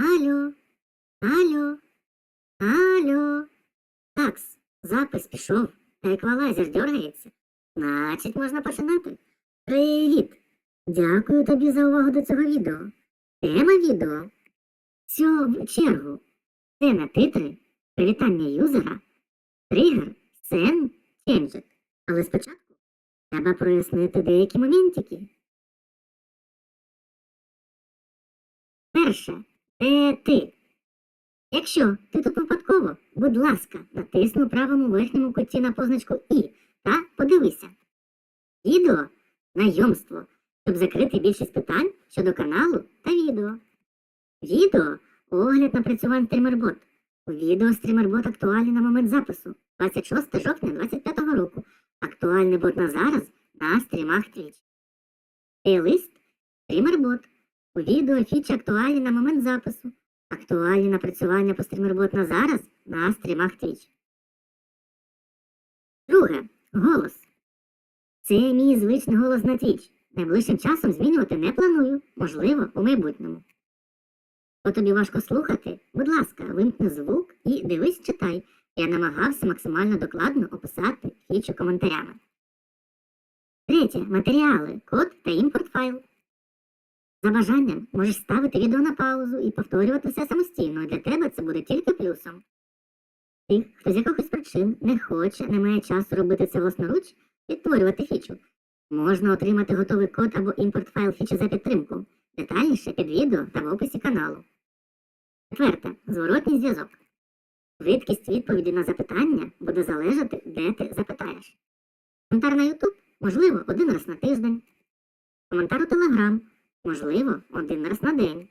Алло, алло, алло. Такс, запис пішов, еквалайзер дергається. Значить, можна починати. Привіт! Дякую тобі за увагу до цього відео. Тема відео. Всю чергу. Це на титри, привітання юзера, тригер, сцен, ченджик. Але спочатку треба прояснити деякі моментики. Перше, де ти? Якщо ти тут випадково, будь ласка, натисни у правому верхньому куті на позначку І та подивися. Відео знайомство, щоб закрити більшість питань щодо каналу та відео. Відео огляд напрацювань стрімербот. Відео стрімербот актуальний на момент запису 26 жовтня 2025 року. Актуальний бот на зараз на стрімах Twitch. Плейлист стрімербот. У відео фічі актуальні на момент запису. Актуальні напрацювання по стрімербот на зараз на стрімах Twitch. Друге. Голос. Це мій звичний голос на Twitch. Найближчим часом змінювати не планую, можливо, у майбутньому. Бо тобі важко слухати, будь ласка, вимкни звук і дивись, читай. Я намагався максимально докладно описати фічу коментарями. Третє. Матеріали, код та імпорт файл. За бажанням можеш ставити відео на паузу і повторювати все самостійно. Для тебе це буде тільки плюсом. Тих, хто з якихось причин не хоче, не має часу робити це власноруч, відтворювати фічу. Можна отримати готовий код або імпорт файл фічі за підтримку. Детальніше під відео та в описі каналу. Четверте. Зворотній зв'язок. Швидкість відповіді на запитання буде залежати, де ти запитаєш. Коментар на YouTube можливо один раз на тиждень. Коментар у Telegram можливо один раз на день.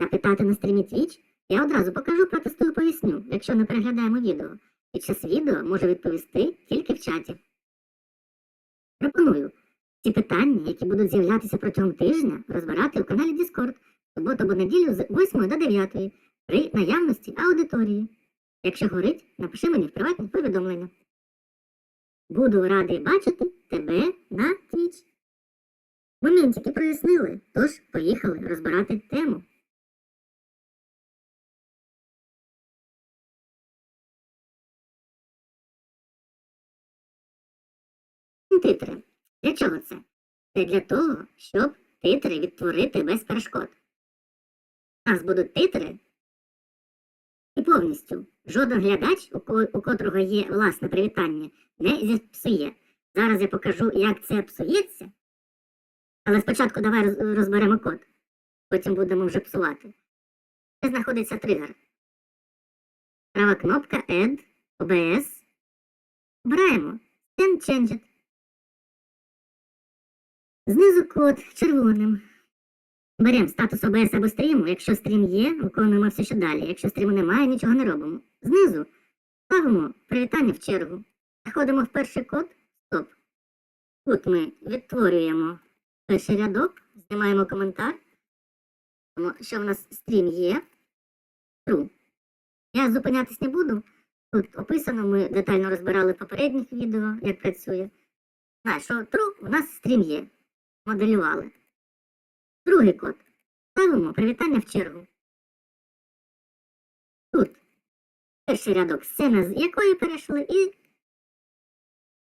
Запитати на стрімі Twitch я одразу покажу, протестую, поясню, якщо не переглядаємо відео. Під час відео може відповісти тільки в чаті. Пропоную ці питання, які будуть з'являтися протягом тижня, розбирати у каналі Discord суботу або неділю з 8 до 9 при наявності аудиторії. Якщо горить, напиши мені в приватні повідомлення. Буду радий бачити тебе на Twitch. Моментики прояснили, тож поїхали розбирати тему. Титри. Для чого це? Це для того, щоб титри відтворити без перешкод. Нас будуть титри і повністю жоден глядач, у котрого є власне привітання, не зіпсує. Зараз я покажу, як це псується. Але спочатку давай розберемо код, потім будемо вже псувати. Де знаходиться тригер? Права кнопка Add, OBS. Обираємо Send Changed. Знизу код червоним. Беремо статус OBS або стріму. Якщо стрім є, виконуємо все що далі. Якщо стріму немає, нічого не робимо. Знизу ставимо привітання в чергу. Заходимо в перший код. Стоп. Тут ми відтворюємо перший рядок, знімаємо коментар. Що в нас стрім є. True. Я зупинятись не буду. Тут описано, ми детально розбирали попередніх відео, як працює. Знаю, що true, у нас стрім є. Моделювали. Другий код. Ставимо привітання в чергу. Тут перший рядок сцена, з якої перейшли, і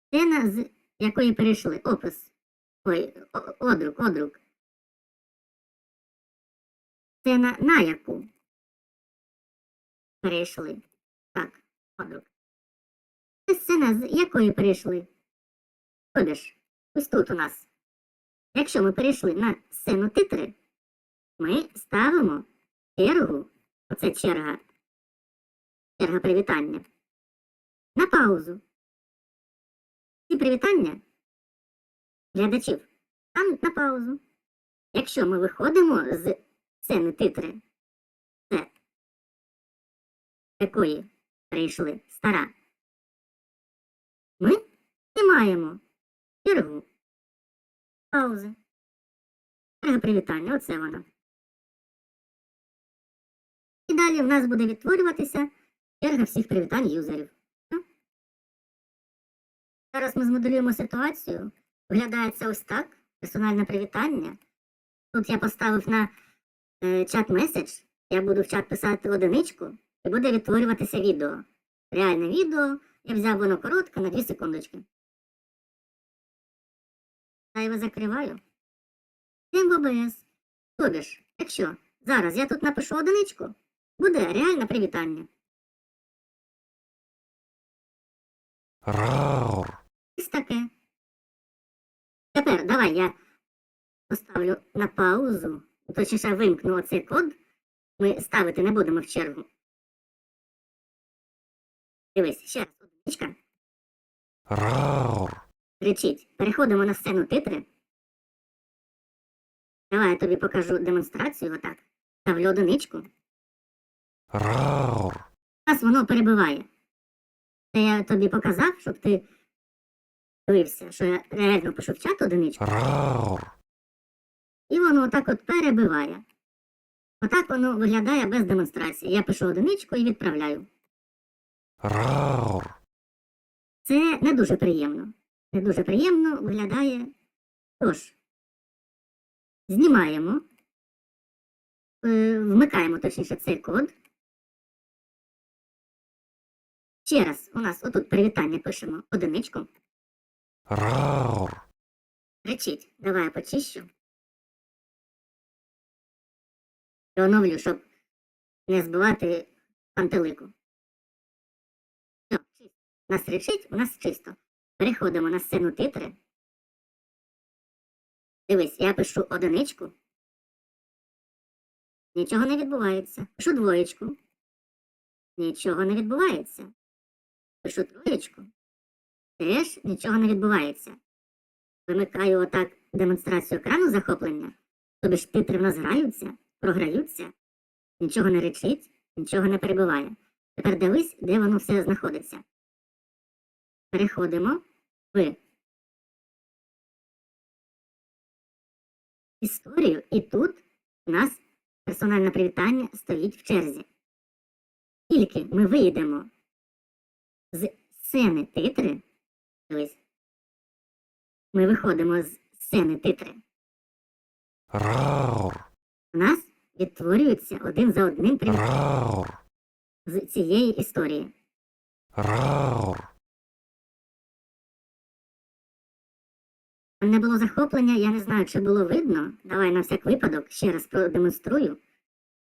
сцена, з якої перейшли. Опис. Ой, одрук, одрук. Сцена, на яку перейшли. Так, одрук. Це сцена, з якої перейшли. Тобі ось тут у нас. Якщо ми перейшли на сцену титри, ми ставимо чергу, оце черга, черга привітання, на паузу. Ці привітання глядачів стануть на паузу. Якщо ми виходимо з сцени титри, це якої прийшли стара, ми знімаємо чергу паузи. Черга привітання, оце вона. І далі в нас буде відтворюватися черга всіх привітань юзерів. Ну. Зараз ми змоделюємо ситуацію. Виглядає це ось так. Персональне привітання. Тут я поставив на е, чат меседж Я буду в чат писати одиничку і буде відтворюватися відео. Реальне відео, я взяв воно коротке на 2 секундочки. Я його закриваю. Йдемо в ОБС. Тобі ж, якщо зараз я тут напишу одиничку, буде реальне привітання. Раур. Ось таке. Тепер давай я поставлю на паузу, точніше вимкну оцей код. Ми ставити не будемо в чергу. Дивись, ще раз одиничка. Кричить. Переходимо на сцену титри. Давай я тобі покажу демонстрацію отак. Ставлю одиничку. Раур. Зараз воно перебиває. Це я тобі показав, щоб ти дивився, що я реально пишу в чат одиничку. І воно отак от перебиває. Отак воно виглядає без демонстрації. Я пишу одиничку і відправляю. Це не дуже приємно. Не дуже приємно виглядає. Тож, знімаємо, е, вмикаємо точніше цей код. Ще раз у нас отут привітання пишемо одиничку. Раур. Кричить, давай почищу. І оновлю, щоб не збивати пантелику. Все, чисто. Нас речить, у нас чисто. Переходимо на сцену титри. Дивись, я пишу одиничку. Нічого не відбувається. Пишу двоєчку. Нічого не відбувається. Пишу троєчку. Теж нічого не відбувається. Вимикаю отак демонстрацію екрану захоплення, тобі ж титри в нас граються, програються, нічого не речить, нічого не перебиває. Тепер дивись, де воно все знаходиться. Переходимо в історію, і тут у нас персональне привітання стоїть в черзі. Тільки ми вийдемо з сцени титри, дивись, ми виходимо з сцени титри. Раур. У нас відтворюються один за одним Раур. з цієї історії. Раур. Не було захоплення, я не знаю, чи було видно. Давай на всяк випадок ще раз продемонструю.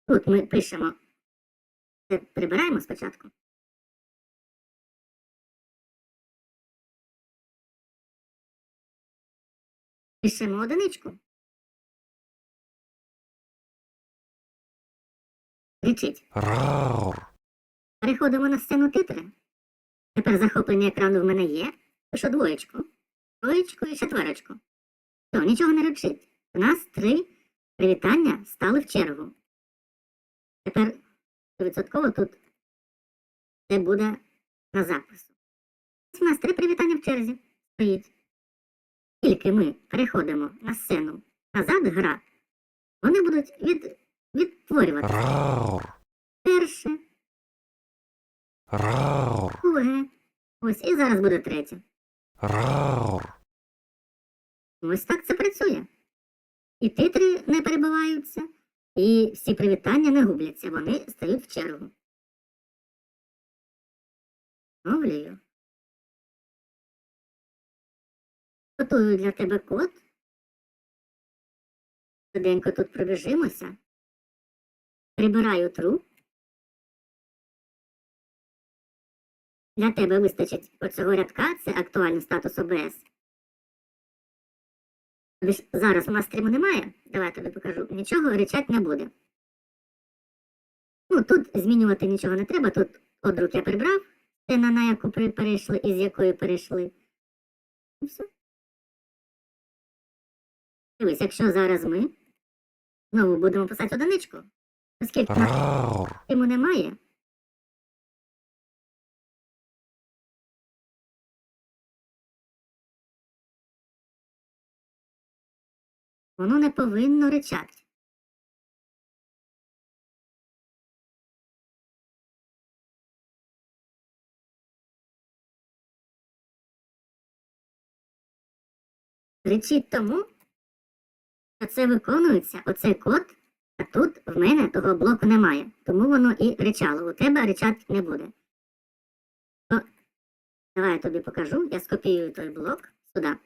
Тут ми пишемо. Це прибираємо спочатку. Пишемо одиничку. Раур. Переходимо на сцену титри. Тепер захоплення екрану в мене є. Пишу двоєчку, троєчку і четверочку. Все, нічого не речить. У нас три привітання стали в чергу. Тепер відсотково тут це буде на запису. У нас три привітання в черзі стоїть. Тільки ми переходимо на сцену назад гра, вони будуть від, відтворювати Раур. перше, Раур. друге. Ось і зараз буде третє. Раур. Ось так це працює. І титри не перебиваються, і всі привітання не губляться, вони стають в чергу. Оновлюю. Готую для тебе код. Швиденько тут пробіжимося. Прибираю true. Для тебе вистачить оцього рядка, це актуальний статус ОБС. Зараз у нас стріму немає. Давай я тобі покажу. Нічого речать не буде. Ну, тут змінювати нічого не треба. Тут подруг я прибрав, сцена, на яку перейшли і з якої перейшли. І все. Дивись, якщо зараз ми знову будемо писати одиничку, оскільки стріму немає, воно не повинно речати. Кричить тому, це виконується, оцей код А тут в мене того блоку немає, тому воно і ричало. У тебе ричать не буде. То, давай я тобі покажу, я скопіюю той блок сюди.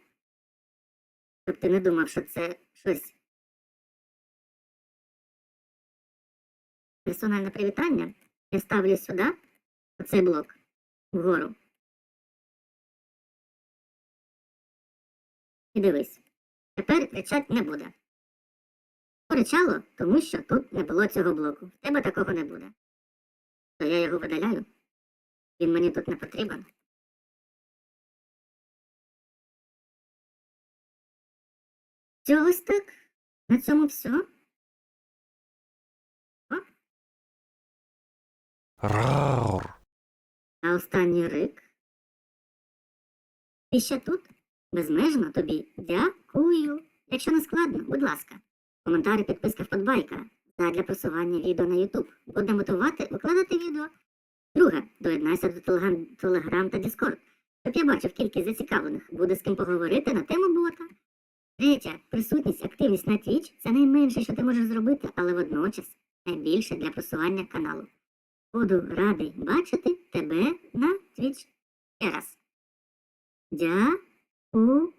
Щоб ти не думав, що це щось. Персональне привітання. Я ставлю сюди оцей блок вгору. І дивись. Тепер кричать не буде. Кричало, тому що тут не було цього блоку. В тебе такого не буде. То я його видаляю. Він мені тут не потрібен. Все ось так. На цьому все. раур, А останній рик. І ще тут безмежно тобі дякую. Якщо не складно, будь ласка. Коментарі, підписка, вподобайка. Та для просування відео на YouTube. Буде мотивувати викладати відео. Друге, доєднайся до Телеграм та Discord, щоб я бачив кількість зацікавлених, буде з ким поговорити на тему бота. Третє, присутність, активність на Twitch – це найменше, що ти можеш зробити, але водночас найбільше для просування каналу. Буду радий бачити тебе на Twitch. Ще раз. Дякую.